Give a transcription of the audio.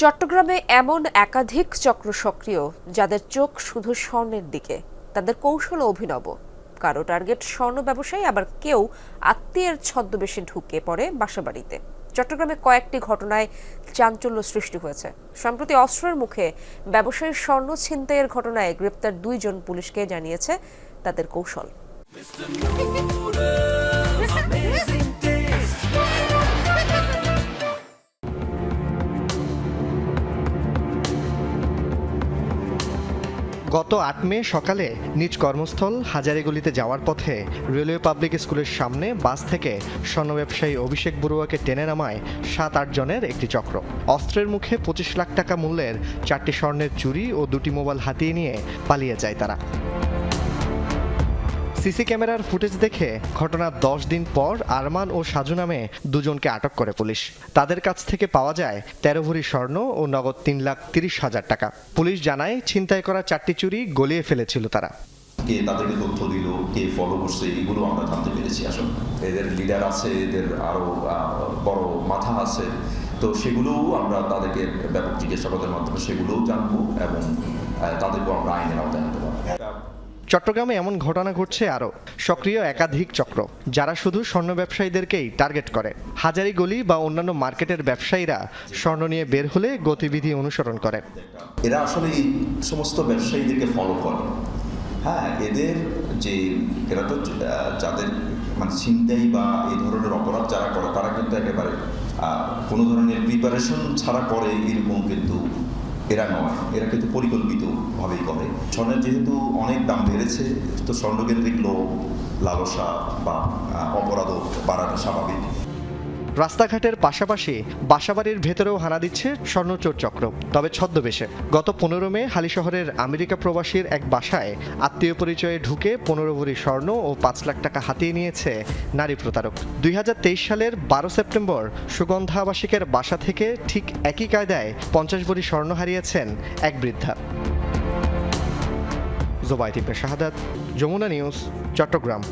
চট্টগ্রামে এমন একাধিক চক্র সক্রিয়, যাদের চোখ শুধু স্বর্ণের দিকে। তাদের কৌশল অভিনব। কারও টার্গেট স্বর্ণ ব্যবসায়ী, আবার কেউ আত্মীয়ের ছদ্মবেশে ঢুকে পড়ে বাসাবাড়িতে। চট্টগ্রামে কয়েকটি ঘটনায় চাঞ্চল্য সৃষ্টি হয়েছে। সম্প্রতি অস্ত্রের মুখে ব্যবসায়ীর স্বর্ণ ছিনতাইয়ের ঘটনায় গ্রেপ্তার দুইজন পুলিশকে জানিয়েছে তাদের কৌশল। গত আট মে সকালে নিজ কর্মস্থল হাজারিগুলিতে যাওয়ার পথে রেলওয়ে পাবলিক স্কুলের সামনে বাস থেকে স্বর্ণ ব্যবসায়ী অভিষেক বড়ুয়াকে টেনে নামায় সাত, আট জনের একটি চক্র। অস্ত্রের মুখে পঁচিশ লাখ টাকা মূল্যের চারটি স্বর্ণের চুরি ও দুটি মোবাইল হাতিয়ে নিয়ে পালিয়ে যায় তারা। সিসি ক্যামেরার ফুটেজ দেখে ঘটনার দশ দিন পর আরমান ও সাজু নামে দুজনকে আটক করে পুলিশ। তাদের কাছ থেকে পাওয়া যায় তেরো ভরি স্বর্ণ ও নগদ তিন লাখ তিরিশ হাজার টাকা। পুলিশ জানায় ছিনতাই করা চারটি চুরি গলিয়ে ফেলেছিল তারা। কে তাদেরকে তথ্য দিল, কে ফলো করছে, এগুলো আমরা জানতে পেরেছি আসলে। এদের লিডার আছে, এদের আরও বড় মাথা আছে। তো সেগুলোও আমরা তাদেরকে ব্যাপক জিজ্ঞাসাবাদের মাধ্যমে সেগুলোও জানব এবং তাদেরকেও আমরা আইনের আওতায় আনতে পারব। চট্টগ্রামে এমন ঘটনা ঘটছে আরও। সক্রিয় একাধিক চক্র, যারা শুধু স্বর্ণ ব্যবসায়ীদেরকেই টার্গেট করে। হাজারি গলি বা অন্যান্য মার্কেটের ব্যবসায়ীরা স্বর্ণ নিয়ে বের হলে গতিবিধি অনুসরণ করে। এরা আসলে এই সমস্ত ব্যবসায়ীদেরকে ফলো করে। হ্যাঁ এদের যে, এরা তো যাদের মানে ছিনতাই বা এই ধরনের অপরাধ যারা করে, তারা কিন্তু একেবারে কোনো ধরনের প্রিপারেশন ছাড়া করে এরকম কিন্তু এরা নয়। এরা কিন্তু পরিকল্পিতভাবেই করে। স্বর্ণের যেহেতু অনেক দাম বেড়েছে, তো স্বর্ণকেন্দ্রিক লোক লালসা বা অপরাধ বাড়াটা স্বাভাবিক। রাস্তাঘাটের পাশাপাশি বাসাবাড়ির ভেতরেও হানা দিচ্ছে স্বর্ণচোর চক্র। তবে ছদ্মবেশে গত পনেরো মে হালি শহরের আমেরিকা প্রবাসীর এক বাসায় আত্মীয় পরিচয়ে ঢুকে পনেরো ভরি স্বর্ণ ও পাঁচ লাখ টাকা হাতিয়ে নিয়েছে নারী প্রতারক। দুই হাজার তেইশ সালের বারো সেপ্টেম্বর সুগন্ধা আবাসিকের বাসা থেকে ঠিক একই কায়দায় পঞ্চাশ ভরি স্বর্ণ হারিয়েছেন এক বৃদ্ধা। জোবাইদ শাহাদাত, যমুনা নিউজ, চট্টগ্রাম।